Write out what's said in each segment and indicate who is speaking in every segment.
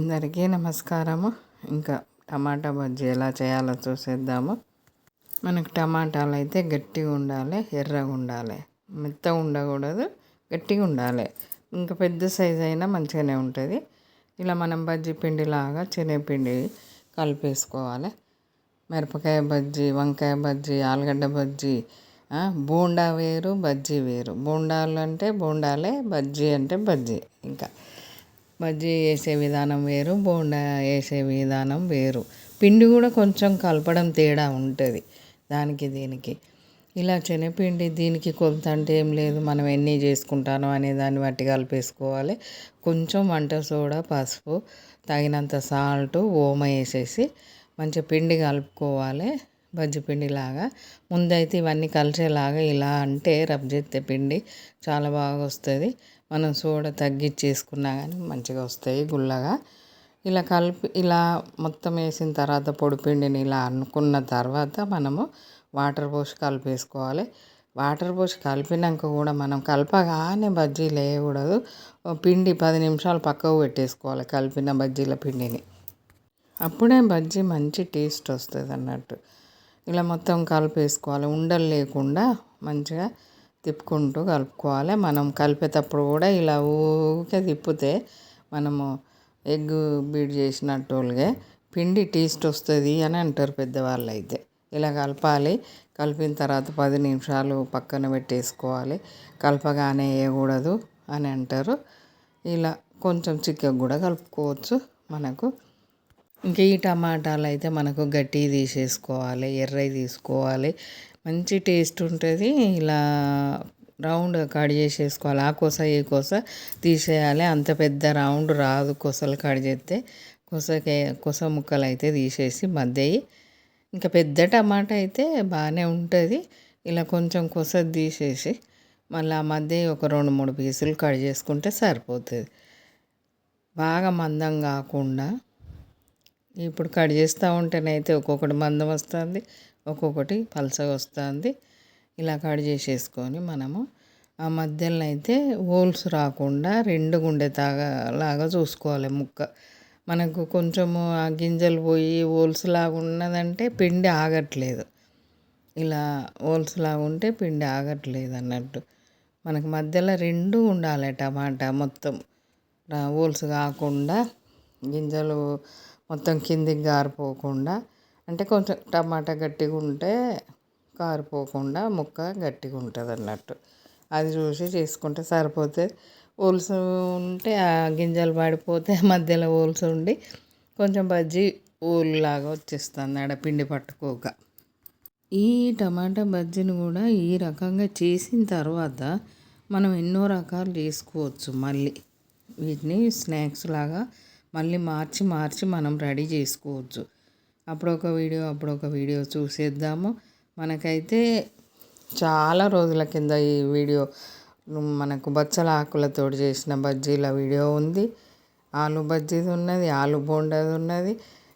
Speaker 1: అందరికీ నమస్కారము. ఇంకా టమాటా బజ్జీ ఎలా చేయాలో చూసేద్దాము. మనకు టమాటాలు అయితే గట్టిగా ఉండాలి ఎర్రగా ఉండాలి. మెత్తగా ఉండకూడదు గట్టిగా ఉండాలి. ఇంకా పెద్ద సైజ్ అయినా మంచిగానే ఉంటుంది. ఇలా మనం బజ్జీ పిండిలాగా శనగపిండి కలిపేసుకోవాలి. మిరపకాయ బజ్జీ వంకాయ బజ్జీ ఆలుగడ్డ బజ్జీ బోండా వేరు బజ్జీ వేరు. బోండాలు అంటే బోండాలే బజ్జీ అంటే బజ్జీ. ఇంకా బజ్జీ వేసే విధానం వేరు బోండా వేసే విధానం వేరు. పిండి కూడా కొంచెం కలపడం తేడా ఉంటుంది దానికి దీనికి. ఇలా శనగపిండి దీనికి కొంత అంటే ఏం లేదు మనం ఎన్ని చేసుకుంటానో అనే దాన్ని బట్టి కలిపేసుకోవాలి. కొంచెం వంట సోడా పసుపు తగినంత సాల్ట్ ఓమ వేసేసి మంచిగా పిండి కలుపుకోవాలి బజ్జి పిండిలాగా. ముందైతే ఇవన్నీ కలిసేలాగా ఇలా అంటే రబ్ చేస్తే పిండి చాలా బాగా వస్తుంది. మనం సోడా తగ్గించేసుకున్నా కానీ మంచిగా వస్తాయి గుల్లగా. ఇలా కలిపి ఇలా మొత్తం వేసిన తర్వాత పొడిపిండిని ఇలా అనుకున్న తర్వాత మనము వాటర్ పోసి కలిపేసుకోవాలి. వాటర్ పోసి కలిపినాక కూడా మనం కలపగానే బజ్జీలు వేయకూడదు. పిండి పది నిమిషాలు పక్కకు పెట్టేసుకోవాలి కలిపిన బజ్జీల పిండిని. అప్పుడే బజ్జీ మంచి టేస్ట్ వస్తుంది అన్నట్టు ఇలా మొత్తం కలిపేసుకోవాలి. ఉండలు లేకుండా మంచిగా తిప్పుకుంటూ కలుపుకోవాలి. మనం కలిపేటప్పుడు కూడా ఇలా ఊరికే తిప్పితే మనము ఎగ్ బీట్ చేసినట్టుగా పిండి టేస్ట్ వస్తుంది అని అంటారు పెద్దవాళ్ళు అయితే ఇలా కలపాలి. కలిపిన తర్వాత పది నిమిషాలు పక్కన పెట్టేసుకోవాలి. కలపగానే వేయకూడదు అని అంటారు. ఇలా కొంచెం చిక్కగా కూడా కలుపుకోవచ్చు మనకు. ఇంకా ఈ టమాటాలు అయితే మనకు గట్టి తీసేసుకోవాలి. ఎర్రవి తీసుకోవాలి. మంచి టేస్ట్ ఉంటుంది. ఇలా రౌండ్ కట్ చేసేసుకోవాలి. ఆ కొస ఈ కొస తీసేయాలి. అంత పెద్ద రౌండ్ రాదు కొసలు కట్ చేస్తే. కొసకే కొస ముక్కలు అయితే తీసేసి మధ్య ఇంకా పెద్ద టమాటా అయితే బాగానే ఉంటుంది. ఇలా కొంచెం కొస తీసేసి మళ్ళీ ఆ మధ్య ఒక రెండు మూడు పీసులు కట్ చేసుకుంటే సరిపోతుంది. బాగా మందం కాకుండా ఇప్పుడు కట్ చేస్తూ ఉంటేనైతే ఒక్కొక్కటి మందం వస్తుంది ఒక్కొక్కటి పలసగా వస్తుంది. ఇలా కట్ చేసేసుకొని మనము ఆ మధ్యలో అయితే హోల్స్ రాకుండా రెండు గుండె తాగా లాగా చూసుకోవాలి ముక్క. మనకు కొంచెము ఆ గింజలు పోయి హోల్స్ లాగా ఉన్నదంటే పిండి ఆగట్లేదు. ఇలా హోల్స్ లాగా ఉంటే పిండి ఆగట్లేదు అన్నట్టు. మనకు మధ్యలో రెండు ఉండాలి టమాటా మొత్తం. హోల్స్ కాకుండా గింజలు మొత్తం కిందికి గారిపోకుండా అంటే కొంచెం టమాటా గట్టిగా ఉంటే కారిపోకుండా ముక్క గట్టిగా ఉంటుంది అన్నట్టు. అది చూసి చేసుకుంటే సరిపోతే ఓల్స్ ఉంటే ఆ గింజలు పడిపోతే మధ్యలో ఓల్స్ ఉండి కొంచెం బజ్జీ ఊళ్ళలాగా వచ్చేస్తుంది ఆడ పిండి పట్టుకోక. ఈ టమాటా బజ్జీని కూడా ఈ రకంగా చేసిన తర్వాత మనం ఎన్నో రకాలు చేసుకోవచ్చు మళ్ళీ. వీటిని స్నాక్స్ లాగా మళ్ళీ మార్చి మార్చి మనం రెడీ చేసుకోవచ్చు. అప్పుడు ఒక వీడియో అప్పుడు ఒక వీడియో చూసేద్దాము. మనకైతే చాలా రోజుల కింద ఈ వీడియో మనకు బచ్చల ఆకులతో చేసిన బజ్జీల వీడియో ఉంది. ఆలు బజ్జీది ఉన్నది ఆలు బోండాది ఉన్నది.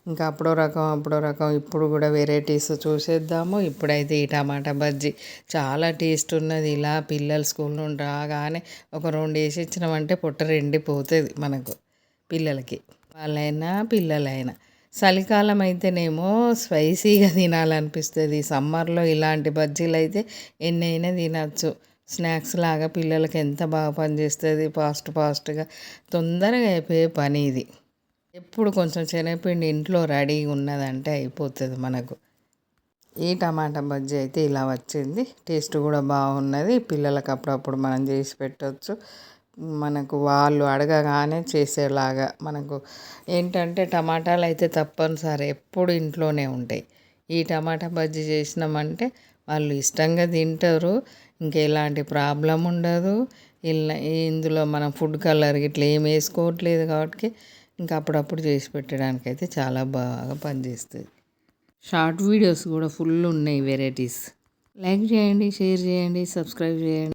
Speaker 1: ఇంకా అప్పుడో రకం అప్పుడో రకం ఇప్పుడు కూడా వెరైటీస్ చూసేద్దాము. ఇప్పుడైతే ఈ టమాటా బజ్జీ చాలా టేస్ట్ ఉన్నది. ఇలా పిల్లలు స్కూల్ నుండి రాగానే ఒక రెండు వేసి ఇచ్చినామంటే పొట్ట రెండిపోతుంది మనకు. పిల్లలకి. వాళ్ళైనా పిల్లలైనా. చలికాలం అయితేనేమో స్పైసీగా తినాలనిపిస్తుంది. సమ్మర్లో ఇలాంటి బజ్జీలు అయితే ఎన్నైనా తినచ్చు. స్నాక్స్ లాగా పిల్లలకి ఎంత బాగా పనిచేస్తుంది. ఫాస్ట్ ఫాస్ట్గా తొందరగా అయిపోయే పని ఇది. ఎప్పుడు కొంచెం శనగపిండి ఇంట్లో రెడీగా ఉన్నదంటే అయిపోతుంది మనకు. ఈ టమాటా బజ్జీ అయితే ఇలా వచ్చింది. టేస్ట్ కూడా బాగున్నది. పిల్లలకు అప్పుడప్పుడు మనం చేసి పెట్టవచ్చు మనకు వాళ్ళు అడగగానే చేసేలాగా మనకు ఏంటంటే టమాటాలు అయితే తప్పనిసరి ఎప్పుడు ఇంట్లోనే ఉంటాయి. ఈ టమాటా బజ్జీ చేసినామంటే వాళ్ళు ఇష్టంగా తింటారు. ఇంకా ఎలాంటి ప్రాబ్లం ఉండదు. ఇలా ఇందులో మనం ఫుడ్ కలర్ ఇట్లా ఏం వేసుకోవట్లేదు కాబట్టి ఇంకా అప్పుడప్పుడు చేసి పెట్టడానికి అయితే చాలా బాగా పనిచేస్తుంది. షార్ట్ వీడియోస్ కూడా ఫుల్ ఉన్నాయి వెరైటీస్. లైక్ చేయండి షేర్ చేయండి సబ్స్క్రైబ్ చేయండి.